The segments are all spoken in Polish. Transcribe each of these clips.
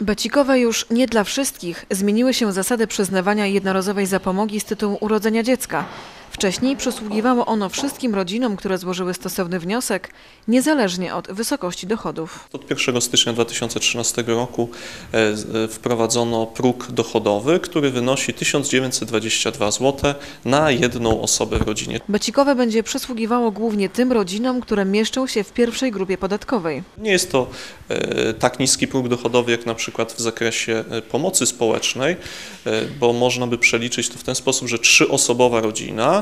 Becikowe już nie dla wszystkich zmieniły się zasady przyznawania jednorazowej zapomogi z tytułu urodzenia dziecka. Wcześniej przysługiwało ono wszystkim rodzinom, które złożyły stosowny wniosek, niezależnie od wysokości dochodów. Od 1 stycznia 2013 roku e, e, wprowadzono próg dochodowy, który wynosi 1922 zł na jedną osobę w rodzinie. Becikowe będzie przysługiwało głównie tym rodzinom, które mieszczą się w pierwszej grupie podatkowej. Nie jest to e, tak niski próg dochodowy jak na przykład w zakresie pomocy społecznej, bo można by przeliczyć to w ten sposób, że trzyosobowa rodzina,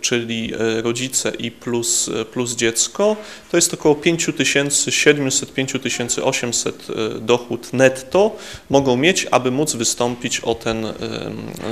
czyli e, rodzice i plus, e, plus dziecko, to jest około 5700-5800 e, dochód netto mogą mieć, aby móc wystąpić o ten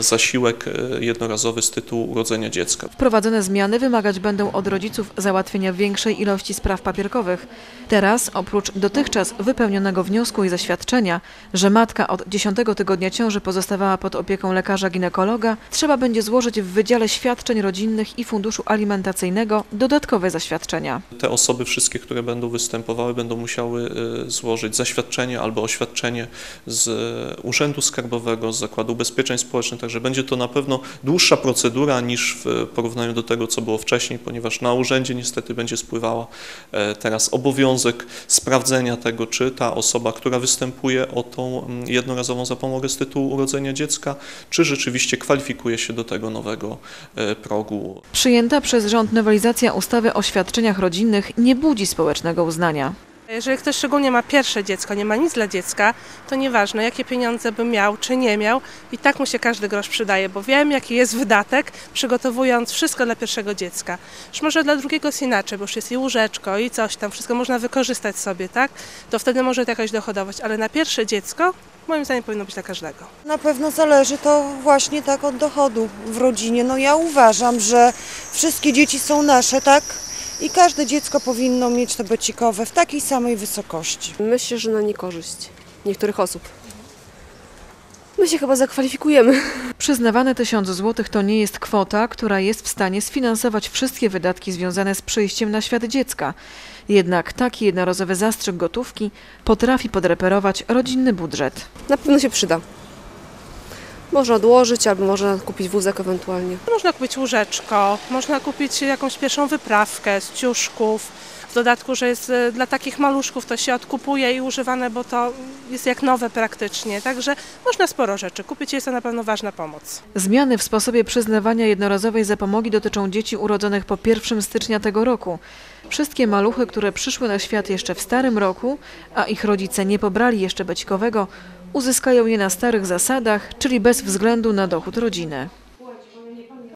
zasiłek e, jednorazowy z tytułu urodzenia dziecka. Wprowadzone zmiany wymagać będą od rodziców załatwienia większej ilości spraw papierkowych. Teraz, oprócz dotychczas wypełnionego wniosku i zaświadczenia, że matka od 10 tygodnia ciąży pozostawała pod opieką lekarza ginekologa, trzeba będzie złożyć w Wydziale Świadczeń Rodzinnych i Funduszu Alimentacyjnego dodatkowe zaświadczenia. Te osoby wszystkie, które będą występowały, będą musiały y, złożyć zaświadczenie albo oświadczenie z y, Urzędu Skarbowego, z Zakładu Ubezpieczeń Społecznych, także będzie to na pewno dłuższa procedura niż w porównaniu do tego, co było wcześniej, ponieważ na urzędzie niestety będzie spływała e, teraz obowiązek sprawdzenia tego, czy ta osoba, która występuje o tą mm, jednorazową zapomogę z tytułu urodzenia dziecka, czy rzeczywiście kwalifikuje się do tego nowego e, progu Przyjęta przez rząd nowelizacja ustawy o świadczeniach rodzinnych nie budzi społecznego uznania. Jeżeli ktoś szczególnie ma pierwsze dziecko, nie ma nic dla dziecka, to nieważne jakie pieniądze by miał czy nie miał, i tak mu się każdy grosz przydaje, bo wiem jaki jest wydatek, przygotowując wszystko dla pierwszego dziecka. Już może dla drugiego jest inaczej, bo już jest i łóżeczko i coś tam, wszystko można wykorzystać sobie, tak? To wtedy może to jakaś dochodowość, ale na pierwsze dziecko moim zdaniem powinno być dla każdego. Na pewno zależy to właśnie tak od dochodu w rodzinie. No ja uważam, że wszystkie dzieci są nasze, tak? I każde dziecko powinno mieć to becikowe w takiej samej wysokości. Myślę, że na niekorzyść niektórych osób. My się chyba zakwalifikujemy. Przyznawane 1000 zł to nie jest kwota, która jest w stanie sfinansować wszystkie wydatki związane z przyjściem na świat dziecka. Jednak taki jednorazowy zastrzyk gotówki potrafi podreperować rodzinny budżet. Na pewno się przyda. Można odłożyć albo można kupić wózek ewentualnie. Można kupić łóżeczko, można kupić jakąś pierwszą wyprawkę z ciuszków. W dodatku, że jest e, dla takich maluszków to się odkupuje i używane, bo to jest jak nowe praktycznie. Także można sporo rzeczy kupić i jest to na pewno ważna pomoc. Zmiany w sposobie przyznawania jednorazowej zapomogi dotyczą dzieci urodzonych po 1 stycznia tego roku. Wszystkie maluchy, które przyszły na świat jeszcze w starym roku, a ich rodzice nie pobrali jeszcze becikowego, uzyskają je na starych zasadach, czyli bez względu na dochód rodziny.